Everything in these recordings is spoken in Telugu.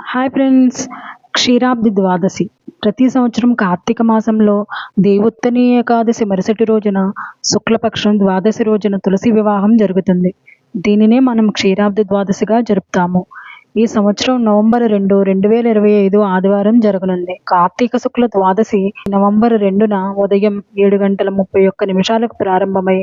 హాయ్ ఫ్రెండ్స్ క్షీరాబ్ది ద్వాదశి. ప్రతి సంవత్సరం కార్తీక మాసంలో దేవోత్తని ఏకాదశి మరుసటి రోజున శుక్లపక్షం ద్వాదశి రోజున తులసి వివాహం జరుగుతుంది. దీనినే మనం క్షీరాబ్ది ద్వాదశిగా జరుపుతాము. ఈ సంవత్సరం నవంబర్ రెండు రెండు వేల ఇరవై ఐదు ఆదివారం జరగనుంది. కార్తీక శుక్ల ద్వాదశి నవంబర్ రెండున ఉదయం ఏడు గంటల ముప్పై ఒక్క నిమిషాలకు ప్రారంభమై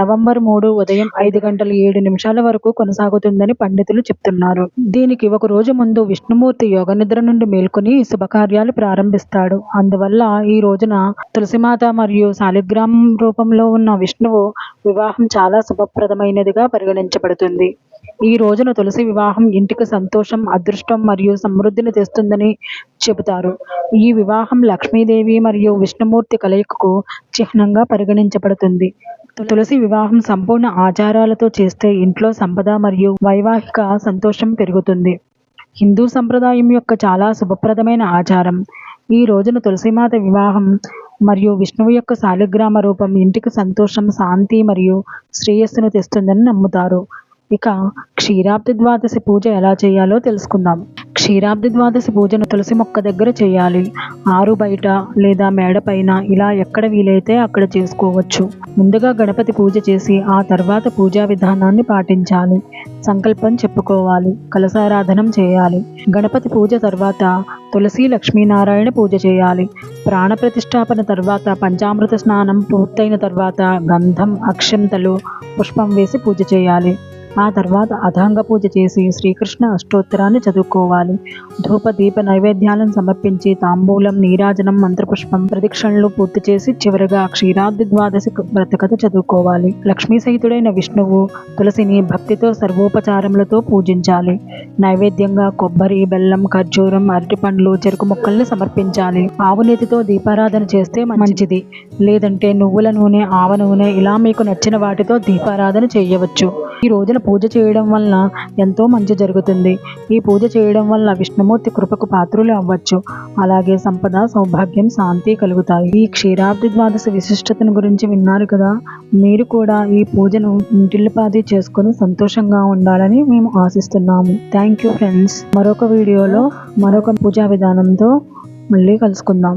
నవంబర్ మూడు ఉదయం ఐదు గంటల ఏడు నిమిషాల వరకు కొనసాగుతుందని పండితులు చెప్తున్నారు. దీనికి ఒక రోజు ముందు విష్ణుమూర్తి యోగ నిద్ర నుండి మేల్కొని శుభకార్యాలు ప్రారంభిస్తాడు. అందువల్ల ఈ రోజున తులసిమాత మరియు శాలిగ్రామం రూపంలో ఉన్న విష్ణువు వివాహం చాలా శుభప్రదమైనదిగా పరిగణించబడుతుంది. ఈ రోజున తులసి వివాహం ఇంటికి సంతోషం అదృష్టం మరియు సమృద్ధిని తెస్తుందని చెబుతారు. ఈ వివాహం లక్ష్మీదేవి మరియు విష్ణుమూర్తి కలయికకు చిహ్నంగా పరిగణించబడుతుంది. తులసి వివాహం సంపూర్ణ ఆచారాలతో చేస్తే ఇంట్లో సంపద మరియు వైవాహిక సంతోషం పెరుగుతుంది. హిందూ సంప్రదాయం యొక్క చాలా శుభప్రదమైన ఆచారం. ఈ రోజున తులసిమాత వివాహం మరియు విష్ణువు యొక్క శాలిగ్రామ రూపం ఇంటికి సంతోషం శాంతి మరియు శ్రేయస్సును తెస్తుందని నమ్ముతారు. ఇక క్షీరాబ్ది ద్వాదశి పూజ ఎలా చేయాలో తెలుసుకుందాం. క్షీరాబ్ది ద్వాదశి పూజను తులసి మొక్క దగ్గర చేయాలి. ఆరు బయట లేదా మేడ పైన ఇలా ఎక్కడ వీలైతే అక్కడ చేసుకోవచ్చు. ముందుగా గణపతి పూజ చేసి ఆ తర్వాత పూజా విధానాన్ని పాటించాలి. సంకల్పం చెప్పుకోవాలి. కలసారాధనం చేయాలి. గణపతి పూజ తర్వాత తులసి లక్ష్మీనారాయణ పూజ చేయాలి. ప్రాణ ప్రతిష్టాపన తర్వాత పంచామృత స్నానం పూర్తయిన తర్వాత గంధం అక్షంతలు పుష్పం వేసి పూజ చేయాలి. ఆ తర్వాత అధాంగ పూజ చేసి శ్రీకృష్ణ అష్టోత్తరాన్ని చదువుకోవాలి. ధూప దీప నైవేద్యాలను సమర్పించి తాంబూలం నీరాజనం మంత్రపుష్పం ప్రదక్షిణలు పూర్తి చేసి చివరిగా క్షీరాబ్ది ద్వాదశి వ్రతకథ చదువుకోవాలి. లక్ష్మీ సహితుడైన విష్ణువు తులసిని భక్తితో సర్వోపచారములతో పూజించాలి. నైవేద్యంగా కొబ్బరి బెల్లం ఖర్జూరం అరటిపండ్లు చెరుకు మొక్కల్ని సమర్పించాలి. ఆవు నేతితో దీపారాధన చేస్తే మంచిది. లేదంటే నువ్వుల నూనె ఆవ నూనె ఇలా మీకు నచ్చిన వాటితో దీపారాధన చేయవచ్చు. ఈ రోజున పూజ చేయడం వలన ఎంతో మంచి జరుగుతుంది. ఈ పూజ చేయడం వల్ల విష్ణుమూర్తి కృపకు పాత్రులు అవ్వచ్చు. అలాగే సంపద సౌభాగ్యం శాంతి కలుగుతాయి. ఈ క్షీరాబ్ది ద్వాదశ విశిష్టతను గురించి విన్నారు కదా? మీరు కూడా ఈ పూజను ఇంటిల్లిపాది చేసుకొని సంతోషంగా ఉండాలని మేము ఆశిస్తున్నాము. Thank you friends. మరొక వీడియోలో మరొక పూజా విధానంతో మళ్ళీ కలుసుకుందాం.